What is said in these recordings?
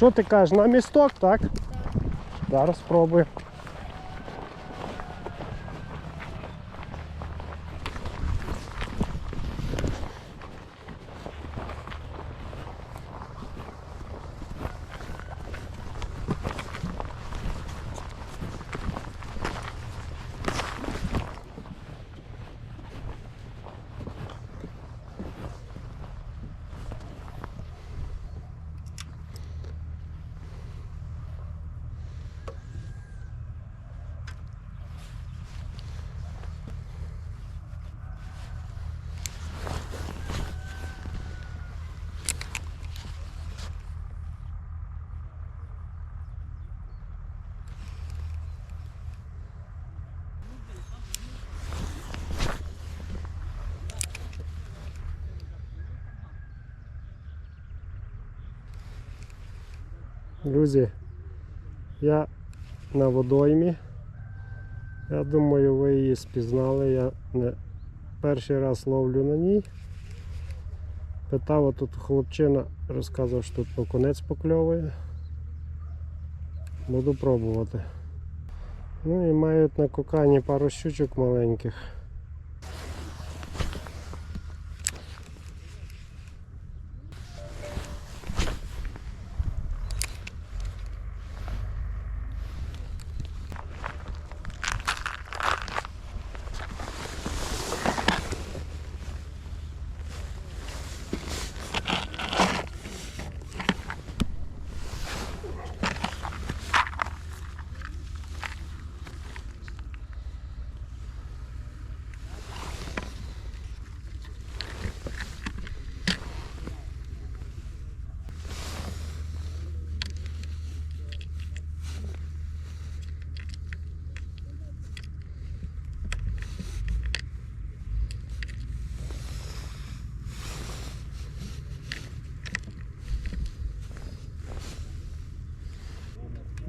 Що ти кажеш, на місток, так? Зараз спробую. Друзі, я на водоймі. Я думаю, ви її спізнали. Я не перший раз ловлю на ній. Питав тут хлопчина, розказував, що тут окунець покльовує. Буду пробувати. Ну і мають на кокані пару щучок маленьких.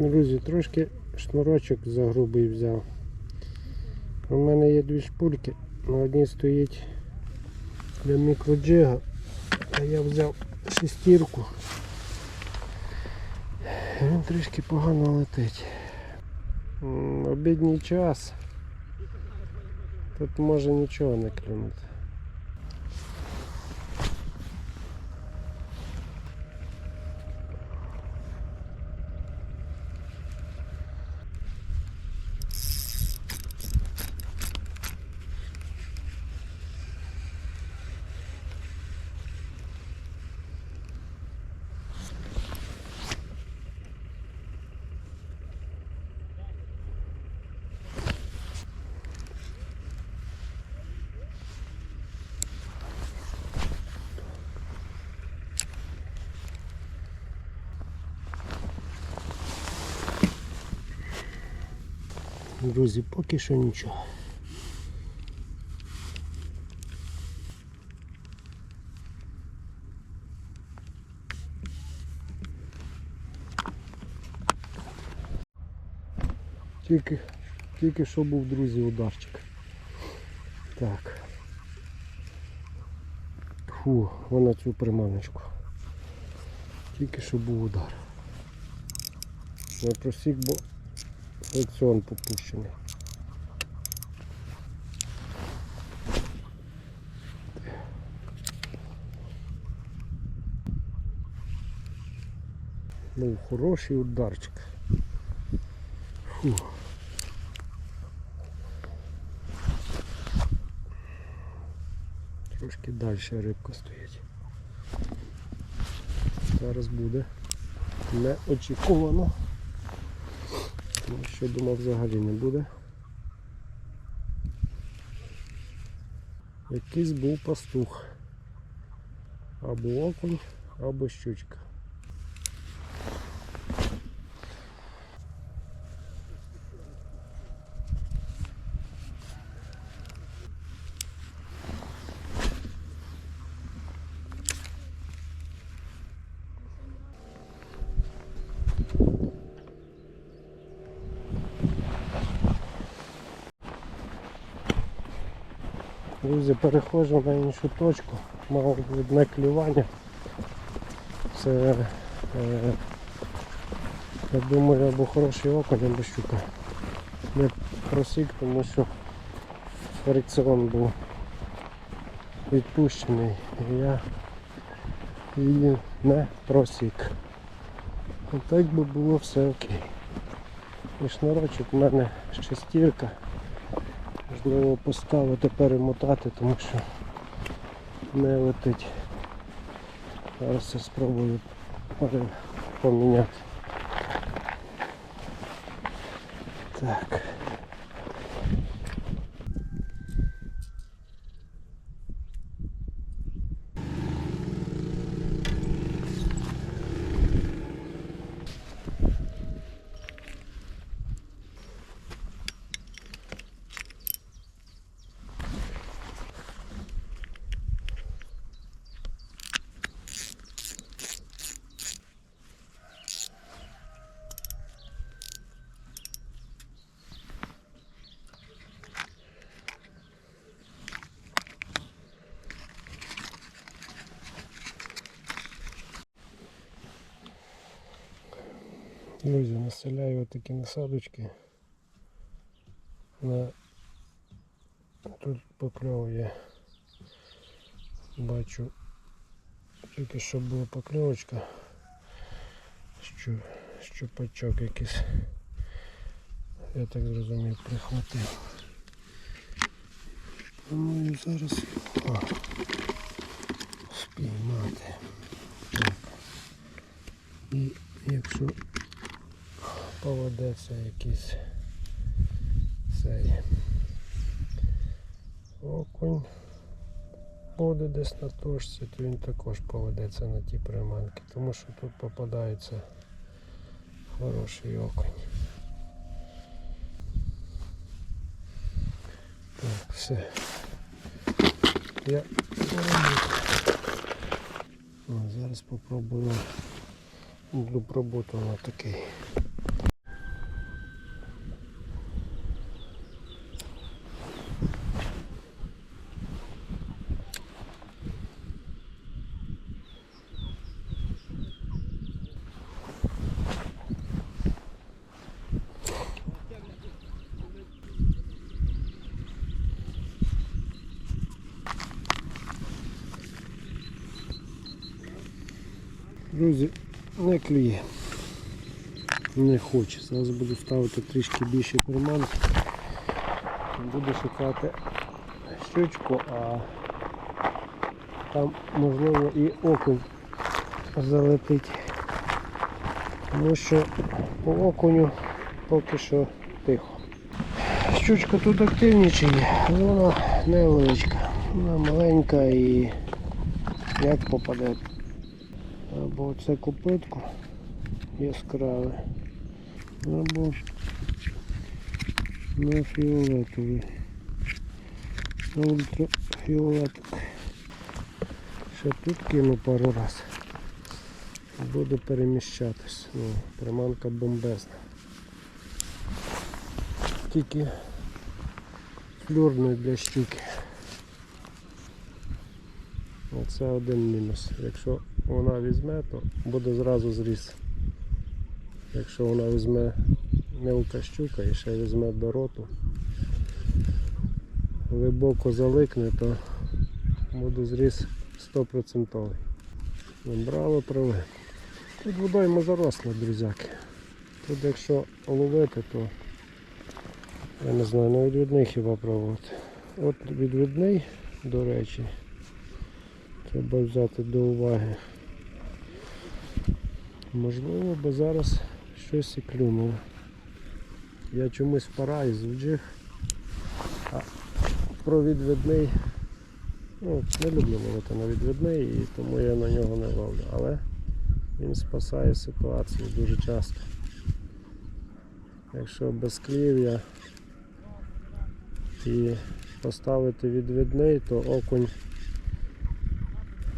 Друзі, трошки шнурочок за грубий взяв. У мене є дві шпульки. На одній стоїть для мікроджига, а я взяв шестірку. Він трішки погано летить. Обідній час. Тут може нічого не клюнути. Друзі, поки що нічого. Тільки, тільки що був, друзі, ударчик. Так. Фу, вона цю приманочку. Тільки що був удар. Не просік, бо Фрикціон попущений. Ну, хороший ударчик. Фу. Трошки далі рибка стоїть. Зараз буде неочікувано. Тому що думав взагалі не буде. Якийсь був пастух. Або окунь, або щучка. Друзі, переходжу на іншу точку. Мав одне клювання. Це е, Я думаю, або хороший окунь, або щука. Не просік, тому що фрикціон був відпущений. І я її не просік. І так би було все окей. І шнурочок в мене шестірка. Можливо поставити, перемотати, тому що не летить. Зараз я спробую поміняти. Так. Друзі, населяю такі насадочки. На... Тут покльовує. Бачу, тільки що була покльовочка, що щупачок якийсь. Я так зрозумів, прихватив. Планую зараз його спіймати. Так. І якщо поведеться якийсь цей окунь буде десь на точці, то він також поведеться на ті приманки, тому що тут попадається хороший окунь. Так, все. Я зараз спробую Добробут воно такий. Друзі, не клює. Не хоче. Зараз буду ставити трішки більше приманки. Буду шукати щучку, а там можливо і окунь залетить. Тому що по окуню поки що тихо. Щучка тут активнічає, але вона невеличка. Вона маленька і як попаде. Або це копитку яскраве, або на фіолетовий. На ультрафіолетовий. Ще тут кину пару раз. Буду переміщатись. Ну, приманка бомбезна. Тільки флюрний для щуки. Оце один мінус. Якщо вона візьме, то буде зразу зріз. Якщо вона візьме мелка щука і ще візьме до роту, глибоко заликне, то буде зріз 100%. Набрали прави. Тут водойма заросла, друзяки. Тут якщо ловити, то я не знаю, на відвідний хіба пробувати. От відвідний, до речі, треба взяти до уваги. Можливо, би зараз щось і клюнуло. Я чомусь впараю з а про відвідний, ну, не люблю ловити на відвідний і тому я на нього не ловлю. Але він спасає ситуацію дуже часто. Якщо без клів'я і поставити відвідний, то окунь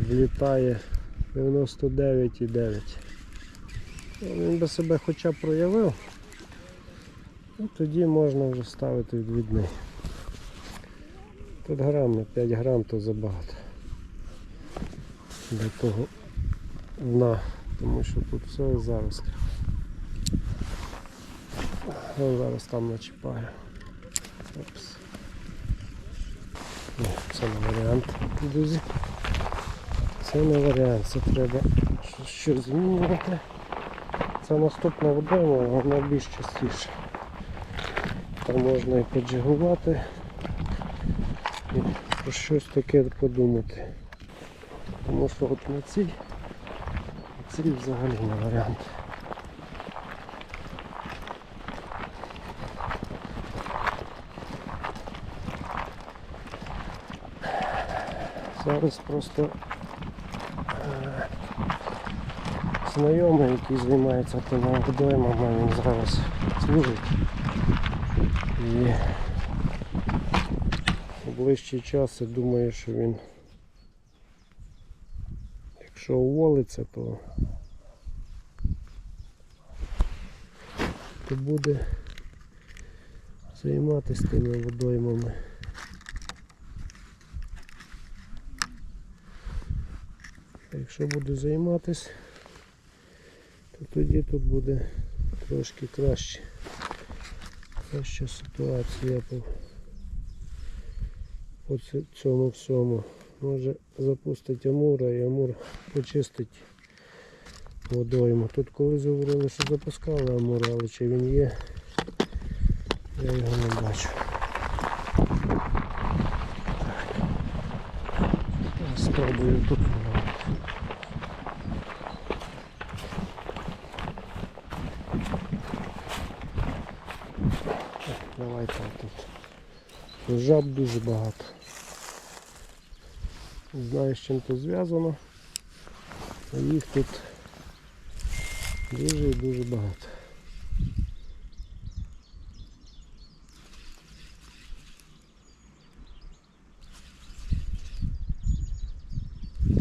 влітає 99,9. Ну, Він би себе хоча б проявив, і тоді можна вже ставити відвідний. Тут грам на 5 грам то забагато. Для того дна, тому що тут все зараз. Я зараз там начіпаю. Опс. Це не варіант, друзі. Це не варіант, це треба щось- змінювати. Це наступна водойма, вона більш частіше. Там можна і поджигувати, і про щось таке подумати. Тому що от на цій, на цій взагалі не варіант. Зараз просто е, знайомий, який займається водоймами, він зараз служить. І у ближчий час я думаю, що він, якщо уволиться, то, то буде займатися тими водоймами. Якщо буду займатися, то тоді тут буде трошки краще. Краща ситуація по, по цьому всьому. Може запустить Амура і Амур почистить водойму. Тут колись говорили, що запускали Амура, але чи він є, я його не бачу. Спробую тут половити. Давай так тут. Жаб дуже багато. Знаю, з чим це зв'язано. Їх тут дуже і дуже багато.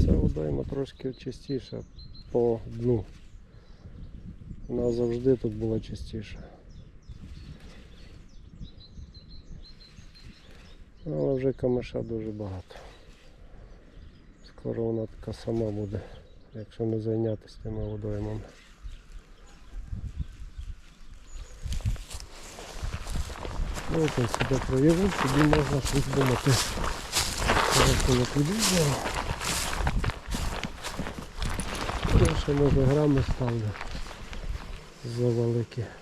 Ця водойма трошки частіша по дну. Вона завжди тут була частіша. Але вже камиша дуже багато. Скоро вона така сама буде, якщо не зайнятися тими водоймами. Ну, ось себе проявив, тоді можна щось думати. Відео. Я ще може грами ставлю за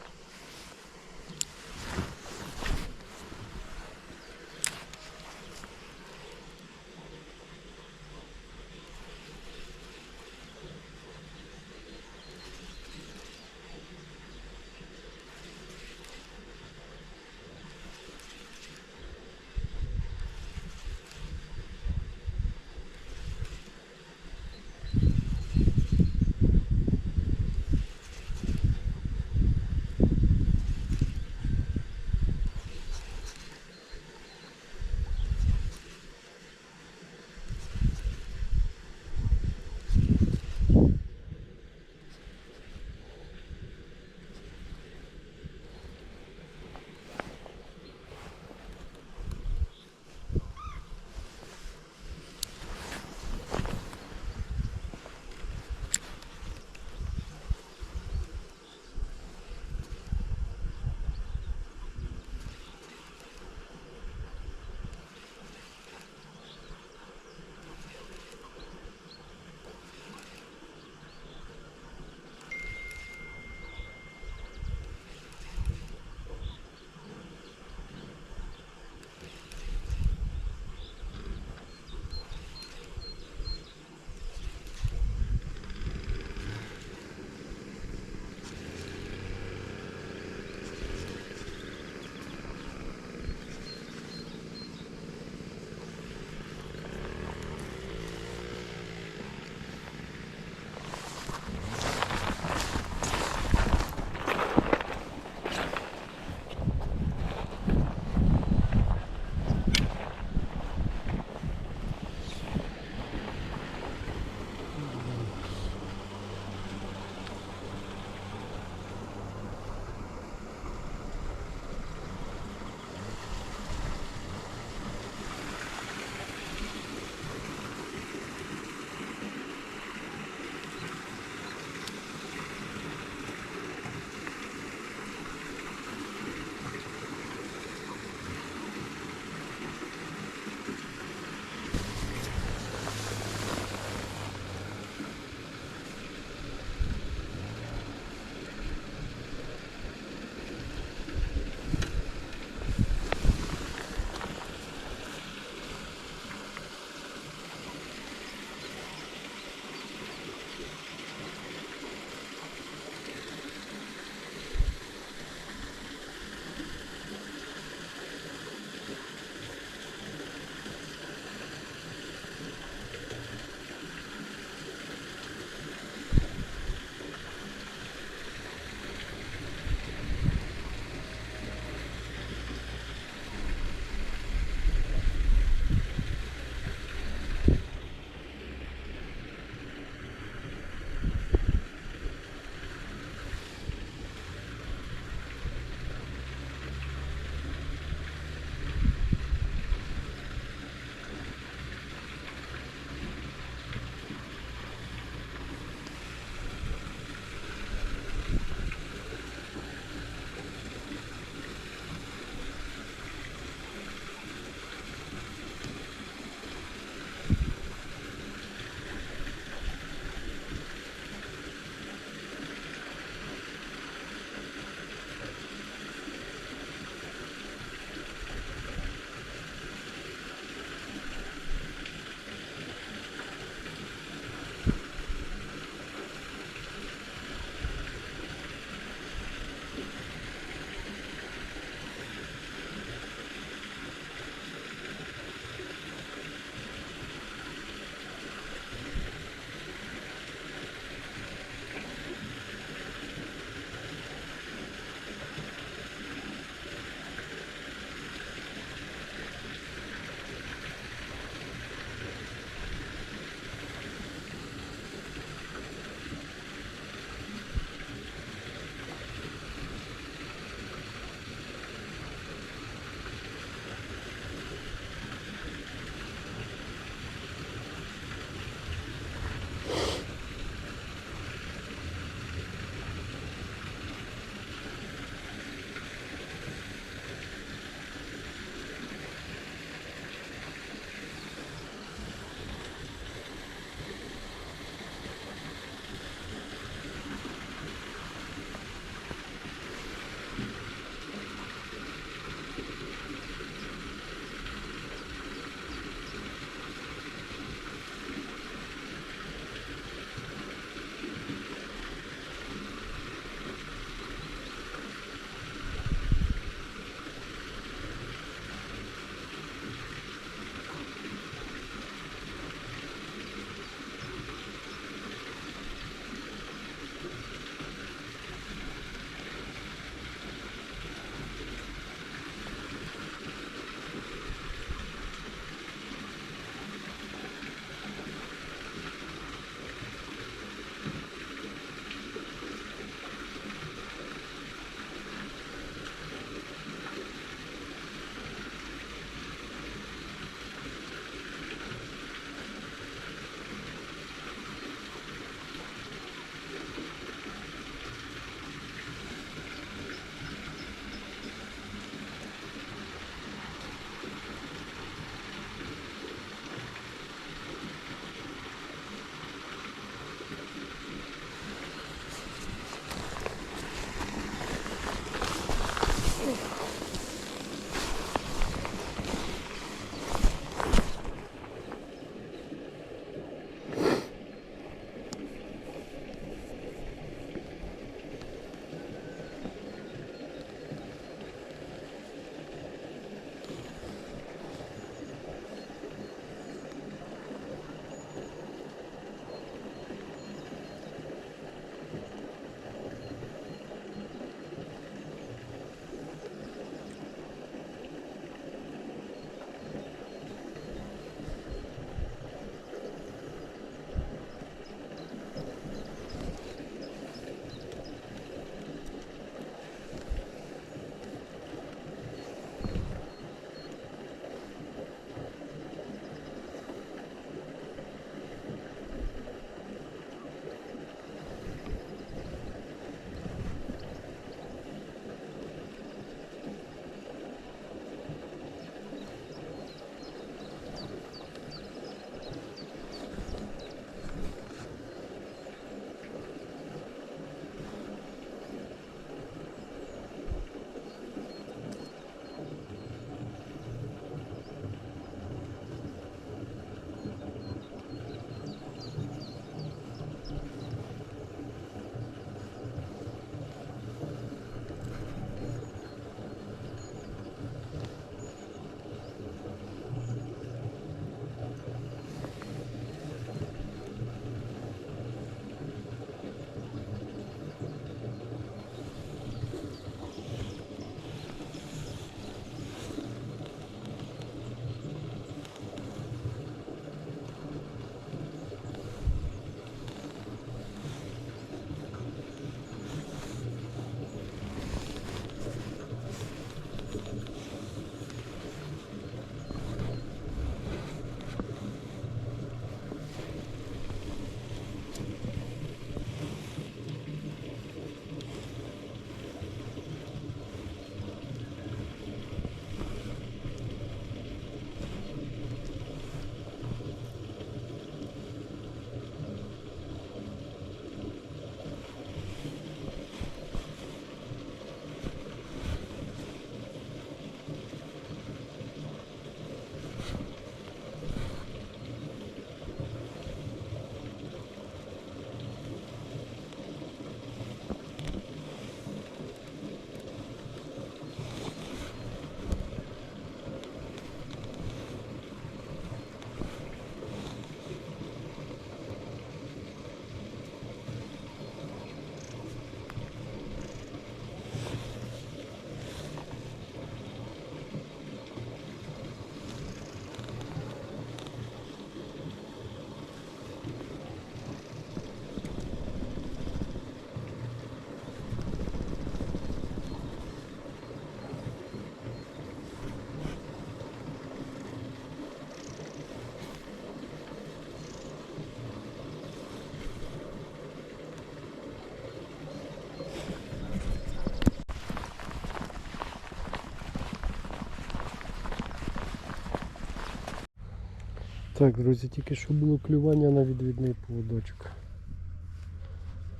Так, друзі, тільки що було клювання на відвідний поводочок.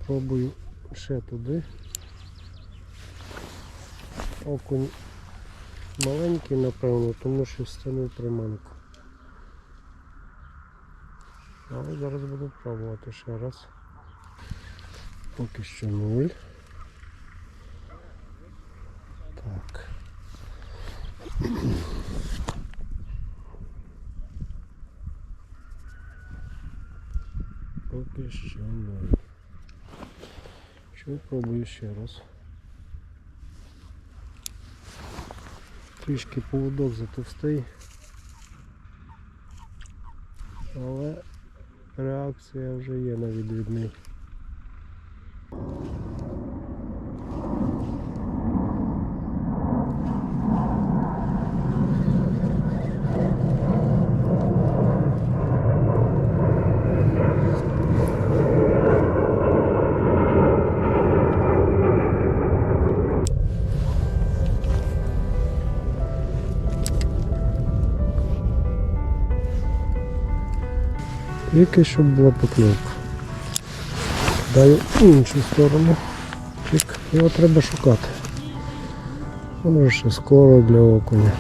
Пробую ще туди. Окунь маленький, напевно, тому що стянув приманку. Але зараз буду пробувати ще раз. Поки що нуль. Так. Поки що ноль. Що пробую ще раз. Трішки поводок затовстий. Але реакція вже є на відвідний. Тільки щоб була покльовка. Даю іншу сторону. Його треба шукати. Воно ще скоро для окуня.